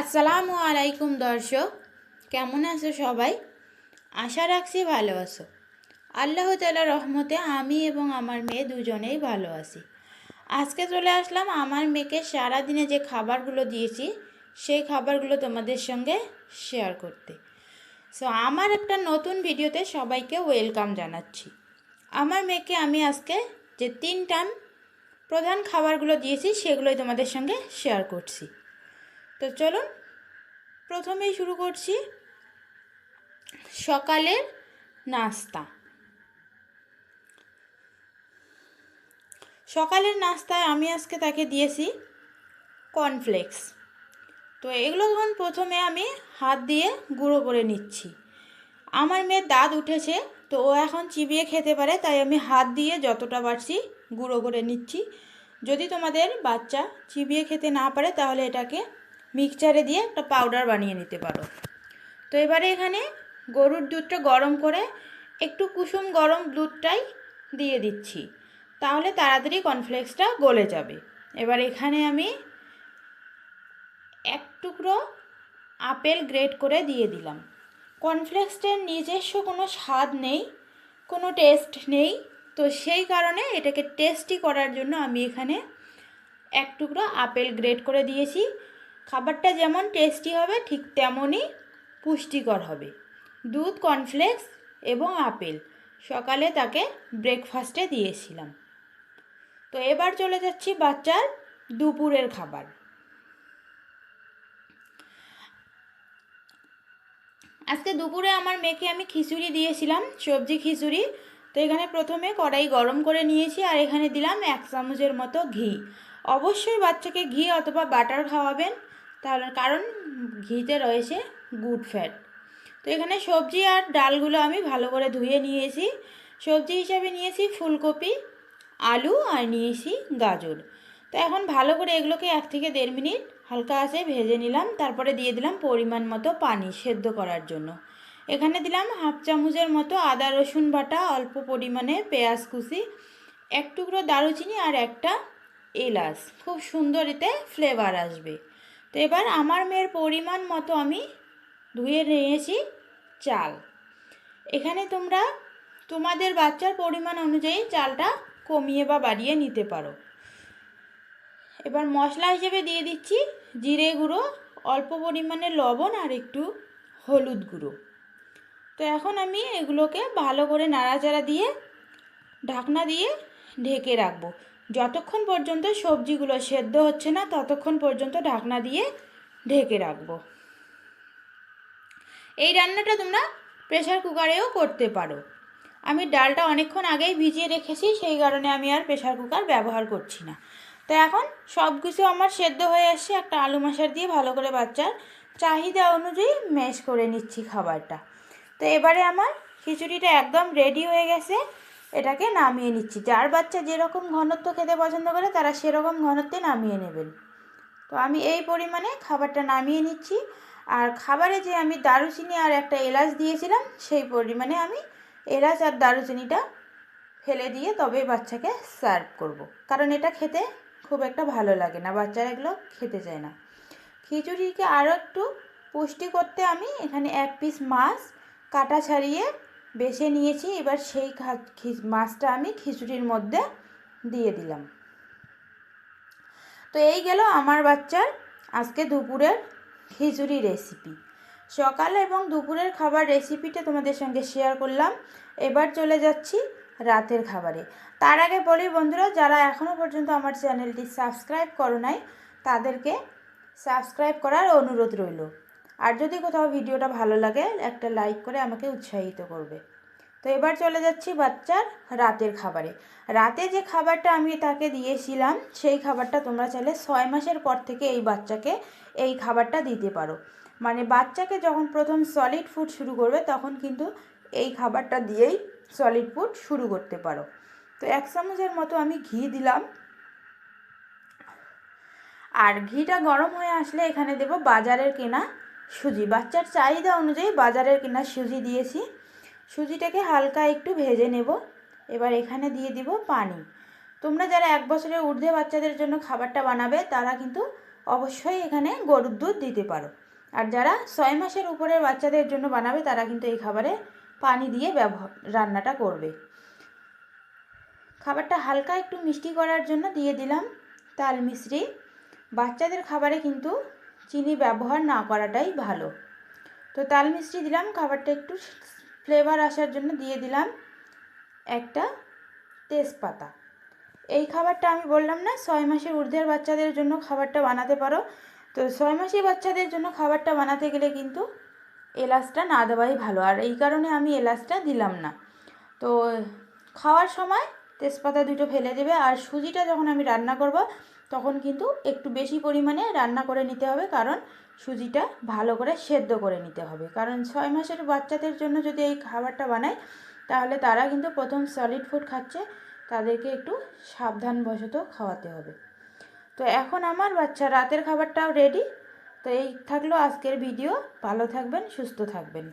আসসালামু আলাইকুম, দর্শক। কেমন আছো সবাই? আশা রাখছি ভালো আছো। আল্লাহ তালা রহমতে আমি এবং আমার মেয়ে দুজনেই ভালো আছি। আজকে চলে আসলাম আমার মেয়েকে সারাদিনে যে খাবারগুলো দিয়েছি, সেই খাবারগুলো তোমাদের সঙ্গে শেয়ার করতে। সো আমার একটা নতুন ভিডিওতে সবাইকে ওয়েলকাম জানাচ্ছি। আমার মেয়েকে আমি আজকে যে তিনটা প্রধান খাবারগুলো দিয়েছি, সেগুলোই তোমাদের সঙ্গে শেয়ার করছি। তো চলুন, প্রথমেই শুরু করছি সকালের নাস্তা। সকালের নাস্তায় আমি আজকে তাকে দিয়েছি কর্নফ্লেক্স তো এগুলো যখন প্রথমে আমি হাত দিয়ে গুঁড়ো করে নিচ্ছি। আমার মেয়ের দাঁত উঠেছে, তো ও এখন চিবিয়ে খেতে পারে, তাই আমি হাত দিয়ে যতটা পারছি গুঁড়ো করে নিচ্ছি। যদি তোমাদের বাচ্চা চিবিয়ে খেতে না পারে, তাহলে এটাকে মিক্সচারে দিয়ে একটা পাউডার বানিয়ে নিতে পারো। তো এবারে এখানে গরুর দুধটা গরম করে একটু কুসুম গরম দুধটাই দিয়ে দিচ্ছি। তাহলে তাড়াতাড়ি কর্নফ্লেক্সটা গলে যাবে। এবার এখানে আমি এক টুকরো আপেল গ্রেট করে দিয়ে দিলাম। কর্নফ্লেক্সটার নিজস্ব কোনো স্বাদ নেই, কোনো টেস্ট নেই। তো সেই কারণে এটাকে টেস্টি করার জন্য আমি এখানে এক টুকরো আপেল গ্রেট করে দিয়েছি। খাবারটা যেমন টেস্টি হবে, ঠিক তেমনই পুষ্টিকর হবে। দুধ কর্নফ্লেক্স এবং আপেল সকালে তাকে ব্রেকফাস্টে দিয়েছিলাম। তো এবার চলে যাচ্ছি বাচ্চার দুপুরের খাবার। আজকে দুপুরে আমার মেয়েকে আমি খিচুড়ি দিয়েছিলাম, সবজি খিচুড়ি। তো এখানে প্রথমে কড়াই গরম করে নিয়েছি আর এখানে দিলাম এক চামচের মতো ঘি। অবশ্যই বাচ্চাকে ঘি অথবা বাটার খাওয়াবেন। তাহলে কারণ ঘিতে রয়েছে গুড ফ্যাট। তো এখানে সবজি আর ডালগুলো আমি ভালো করে ধুয়ে নিয়েছি। সবজি হিসাবে নিয়েছি ফুলকপি, আলু আর নিয়েছি গাজর। তো এখন ভালো করে এগুলোকে এক থেকে দেড় মিনিট হালকা আছে ভেজে নিলাম, তারপরে দিয়ে দিলাম পরিমাণ মতো পানি সেদ্ধ করার জন্য। এখানে দিলাম হাফ চামচের মতো আদা, রসুন বাটা, অল্প পরিমাণে পেঁয়াজ কুচি, এক টুকরো দারুচিনি আর একটা এলাচ। খুব সুন্দর এতে ফ্লেভার আসবে। তো এবার আমার মেয়ের পরিমাণ মতো আমি ধুয়ে নিয়েছি চাল। এখানে তোমরা তোমাদের বাচ্চার পরিমাণ অনুযায়ী চালটা কমিয়ে বা বাড়িয়ে নিতে পারো। এবার মশলা হিসেবে দিয়ে দিচ্ছি জিরে গুঁড়ো, অল্প পরিমাণে লবণ আর একটু হলুদ গুঁড়ো। তো এখন আমি এগুলোকে ভালো করে নাড়াচাড়া দিয়ে ঢাকনা দিয়ে ঢেকে রাখব। যতক্ষণ পর্যন্ত সবজিগুলো সেদ্ধ হচ্ছে না, ততক্ষণ পর্যন্ত ঢাকনা দিয়ে ঢেকে রাখব। এই রান্নাটা তোমরা প্রেশার কুকারেও করতে পারো। আমি ডালটা অনেকক্ষণ আগেই ভিজিয়ে রেখেছি, সেই কারণে আমি আর প্রেশার কুকার ব্যবহার করছি না। তো এখন সব কিছু আমার সেদ্ধ হয়ে আসছে, একটা আলু মশার দিয়ে ভালো করে বাচ্চার চাহিদা অনুযায়ী ম্যাশ করে নিচ্ছি খাবারটা। তো এবারে আমার খিচুড়িটা একদম রেডি হয়ে গেছে। এটাকে নামিয়ে নিচ্ছি। যার বাচ্চা যেরকম ঘনত্ব খেতে পছন্দ করে, তারা সেরকম ঘনত্বে নামিয়ে নেবেন। তো আমি এই পরিমাণে খাবারটা নামিয়ে নিচ্ছি। আর খাবারে যে আমি দারুচিনি আর একটা এলাচ দিয়েছিলাম, সেই পরিমাণে আমি এলাচ আর দারুচিনিটা ফেলে দিয়ে তবে বাচ্চাকে সার্ভ করব। কারণ এটা খেতে খুব একটা ভালো লাগে না, বাচ্চারা এগুলো খেতে চায় না। খিচুড়িকে আরও একটু পুষ্টি করতে আমি এখানে এক পিস মাছ কাটা ছাড়িয়ে বেছে নিয়েছি, এবার সেই মাছটা আমি খিচুড়ির মধ্যে দিয়ে দিলাম। তো এই গেল আমার বাচ্চার আজকে দুপুরের খিচুড়ি রেসিপি সকাল এবং দুপুরের খাবার রেসিপিটা তোমাদের সঙ্গে শেয়ার করলাম। এবার চলে যাচ্ছি রাতের খাবারে। তার আগে বলি বন্ধুরা, যারা এখনও পর্যন্ত আমার চ্যানেলটি সাবস্ক্রাইব করো নাই, তাদেরকে সাবস্ক্রাইব করার অনুরোধ রইল। আর যদি কোথাও ভিডিওটা ভালো লাগে, একটা লাইক করে আমাকে উৎসাহিত করবে। তো এবার চলে যাচ্ছি বাচ্চার রাতের খাবারে। রাতে যে খাবারটা আমি তাকে দিয়েছিলাম, সেই খাবারটা তোমরা চাইলে ছয় মাসের পর থেকে এই বাচ্চাকে এই খাবারটা দিতে পারো। মানে বাচ্চাকে যখন প্রথম সলিড ফুড শুরু করবে, তখন কিন্তু এই খাবারটা দিয়েই সলিড ফুড শুরু করতে পারো। তো এক চামচের মতো আমি ঘি দিলাম। আর ঘিটা গরম হয়ে আসলে এখানে দেব বাজারের কেনা সুজি, বাচ্চার চাহিদা অনুযায়ী বাজারের কেনা সুজি দিয়েছি। সুজিটাকে হালকা একটু ভেজে নেব। এবার এখানে দিয়ে দিব পানি। তোমরা যারা এক বছরের ঊর্ধ্বে বাচ্চাদের জন্য খাবারটা বানাবে, তারা কিন্তু অবশ্যই এখানে গরুর দুধ দিতে পারো। আর যারা ছয় মাসের উপরের বাচ্চাদের জন্য বানাবে, তারা কিন্তু এই খাবারে পানি দিয়ে ব্যবহার রান্নাটা করবে। খাবারটা হালকা একটু মিষ্টি করার জন্য দিয়ে দিলাম তাল মিশ্রি। বাচ্চাদের খাবারে কিন্তু চিনি ব্যবহার না করাটাই ভালো। তো তাল মিষ্টি দিলাম, খাবারটা একটু ফ্লেভার আসার জন্য দিয়ে দিলাম একটা তেজপাতা। এই খাবারটা আমি বললাম না, ছয় মাসের ঊর্ধ্বের বাচ্চাদের জন্য খাবারটা বানাতে পারো। তো ছয় মাসের বাচ্চাদের জন্য খাবারটা বানাতে গেলে কিন্তু এলাচটা না দেওয়াই ভালো। আর এই কারণে আমি এলাচটা দিলাম না। তো খাওয়ার সময় তেজপাতা দুটো ফেলে দেবে আর সুজিটা যখন আমি রান্না করব, তখন কিন্তু একটু বেশি পরিমাণে রান্না করে নিতে হবে, কারণ সুজিটা ভালো করে সেদ্ধ করে নিতে হবে। কারণ ছয় মাসের বাচ্চাদের জন্য যদি এই খাবারটা বানাই, তাহলে তারা কিন্তু প্রথম সলিড ফুড খাচ্ছে, তাদেরকে একটু সাবধানবশত খাওয়াতে হবে। তো এখন আমার বাচ্চা রাতের খাবারটাও রেডি তো এই থাকল আজকের ভিডিও ভালো থাকবেন, সুস্থ থাকবেন।